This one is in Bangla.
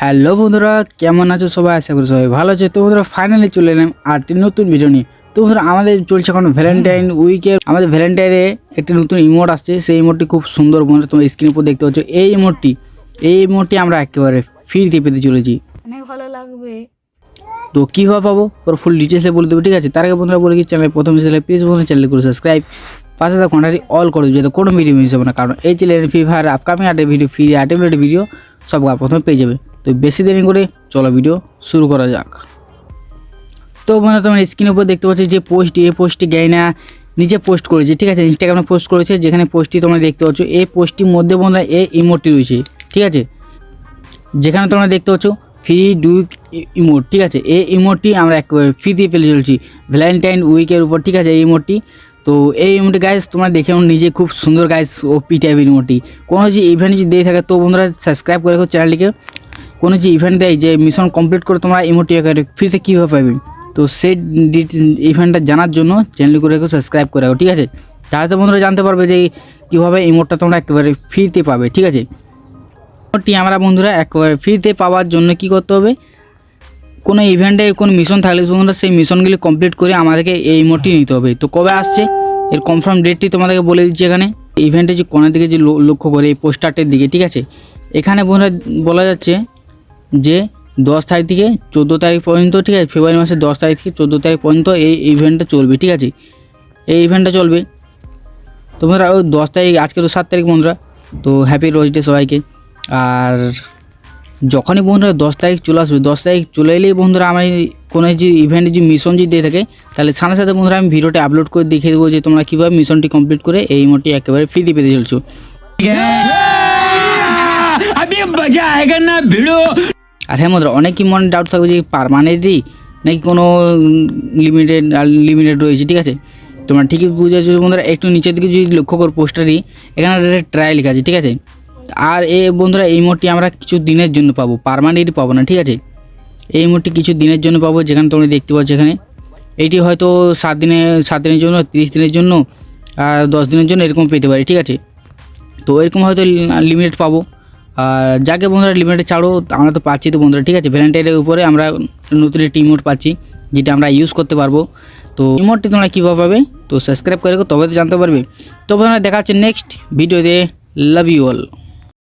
হ্যালো বন্ধুরা কেমন আছো সবাই? আশা করি সবাই ভালো আছে। তো বন্ধুরা ফাইনালি চলে এলাম আরটি নতুন ভিডিও নিয়ে। তো বন্ধুরা আমাদের চলছে এখন ভ্যালেন্টাইন উইকে আমাদের ভ্যালেন্টাইনে একটি নতুন ইমোট আসছে। সেই ইমোটটি খুব সুন্দর বন্ধুরা তোমার স্ক্রিনের উপর দেখতে পাচ্ছ। এই ইমোটটি এই ইমোটটি আমরা একেবারে ফ্রিতে পেতে চলেছি। অনেক ভালো লাগবে। তো কীভাবে পাবো? ওর ফুল ডিটেলসে বলে দেবো ঠিক আছে? তার আগে বন্ধুরা বলে কি চ্যানেল প্রথম হিসেবে প্লিজ বন্ধুরা চ্যানেল করে সাবস্ক্রাইব পাশে থাকা ঘন্টাটি অল করে দেবে যাতে কোনো ভিডিও মিস হবে না। কারণ এই চ্যানেলে ফ্রি ফায়ার আপকামিং আটের ভিডিও ফ্রি আটের ভিডিও সব প্রথমে পেয়ে যাবে। তো বেশি দেরি করে চলো ভিডিও শুরু করা যাক। তো বন্ধুরা, তোমার স্ক্রিনের উপর দেখতে পাচ্ছ যে পোস্টটি এই পোস্টটি গাইনা নিচে পোস্ট করেছে, ঠিক আছে? ইনস্টাগ্রামে পোস্ট করেছে, যেখানে পোস্টটি তোমরা দেখতে পাচ্ছ, এই পোস্টটির মধ্যে বন্ধুরা এই ইমোটটি রয়েছে, ঠিক আছে? যেখানে তোমরা দেখতে পাচ্ছ ফ্রি ডুইক ইমোট ঠিক আছে? এই ইমোটটি আমরা একেবারে ফ্রি দিয়ে ফেলে চলছি ভ্যালেন্টাইন উইকের উপর, ঠিক আছে? এই ইমোটটি তো এই ইমোটটি গাইজ তোমরা দেখে নিজে, খুব সুন্দর গাইজ ও পি টাইপের ইমোটটি কোনো যে ইভেন্ট যদি দিয়ে থাকে, তো বন্ধুরা সাবস্ক্রাইব করে রাখো চ্যানেলটিকে কোনো যে ইভেন্ট দেয় যে মিশন কমপ্লিট করে তোমরা ইমোটটি একেবারে ফ্রিতে কীভাবে পাবে? তো সেই ইভেন্টটা জানার জন্য চ্যানেলটি করে সাবস্ক্রাইব করে ঠিক আছে? তাহলে তো বন্ধুরা জানতে পারবে যে কীভাবে ইমোটটা তোমরা একেবারে ফ্রিতে পাবে, ঠিক আছে? ইমোটটি আমরা বন্ধুরা একেবারে ফ্রিতে পাওয়ার জন্য কি করতে হবে? কোনো ইভেন্টে কোনো মিশন থাকলে বন্ধুরা সেই মিশনগুলি কমপ্লিট করে আমাদেরকে এই ইমোটটি নিতে হবে। তো কবে আসছে? এর কনফার্ম ডেটটি তোমাদেরকে বলে দিচ্ছি এখানে। ইভেন্টে যে কোনার দিকে যে লক্ষ্য করে, এই পোস্টারটির দিকে, ঠিক আছে? এখানে বন্ধুরা বলা যাচ্ছে যে দশ তারিখ থেকে চোদ্দ তারিখ পর্যন্ত, ঠিক আছে, ফেব্রুয়ারি মাসের দশ তারিখ থেকে চোদ্দ তারিখ পর্যন্ত এই ইভেন্টটা চলবে, ঠিক আছে? এই ইভেন্টটা চলবে। তো বন্ধুরা, ওই দশ তারিখ, আজকে তো সাত তারিখ বন্ধুরা, তো হ্যাপি রোজ ডে সবাইকে। আর যখনই বন্ধুরা দশ তারিখ চলে আসবে, দশ তারিখ চলে এলেই বন্ধুরা আমার কোনো যে ইভেন্টে যে মিশন যদি দিয়ে থাকে, তাহলে সাথে সাথে বন্ধুরা আমি ভিডিওটা আপলোড করে দেখিয়ে দেবো যে তোমরা কীভাবে মিশনটি কমপ্লিট করে এই মোটটি একেবারে ফ্রিতে পেতে চলছো। আমি ভিডিও আর হ্যাঁ বন্ধুরা অনেকই মনে ডাউট থাকবে যে পারমানেন্টই নাকি কোনো লিমিটেড লিমিটেড রয়েছে, ঠিক আছে? তোমরা ঠিকই বুঝেছ বন্ধুরা, একটু নিচের দিকে যদি লক্ষ্য করো পোস্টারই এখানে ট্রায়াল লেখা আছে, ঠিক আছে? আর এই বন্ধুরা, এই মোটটি আমরা কিছু দিনের জন্য পাবো পারমানেন্টই পাবো না, ঠিক আছে? এই মোটটি কিছু দিনের জন্য পাবো, যেখানে তোমরা দেখতে পাচ্ছ এখানে। এইটি হয়তো সাত দিনে, সাত দিনের জন্য, তিরিশ দিনের জন্য, আর দশ দিনের জন্য এরকম পেতে পারি, ঠিক আছে? তো এরকম হয়তো লিমিটেড পাবো। যাকে বন্ধুরা লিমিটেড ছাড়ো, আমরা তো পাচ্ছি তো বন্ধুরা, ঠিক আছে? ভ্যালেন্টাইনের উপরে আমরা নতুন একটি ইমোট পাচ্ছি, যেটা আমরা ইউজ করতে পারব। তো ইমোটটি তোমরা কীভাবে পাবে? তো সাবস্ক্রাইব করে তবে তো জানতে পারবে। তবে বন্ধুরা, দেখা হচ্ছে নেক্সট ভিডিওতে লাভ ইউ অল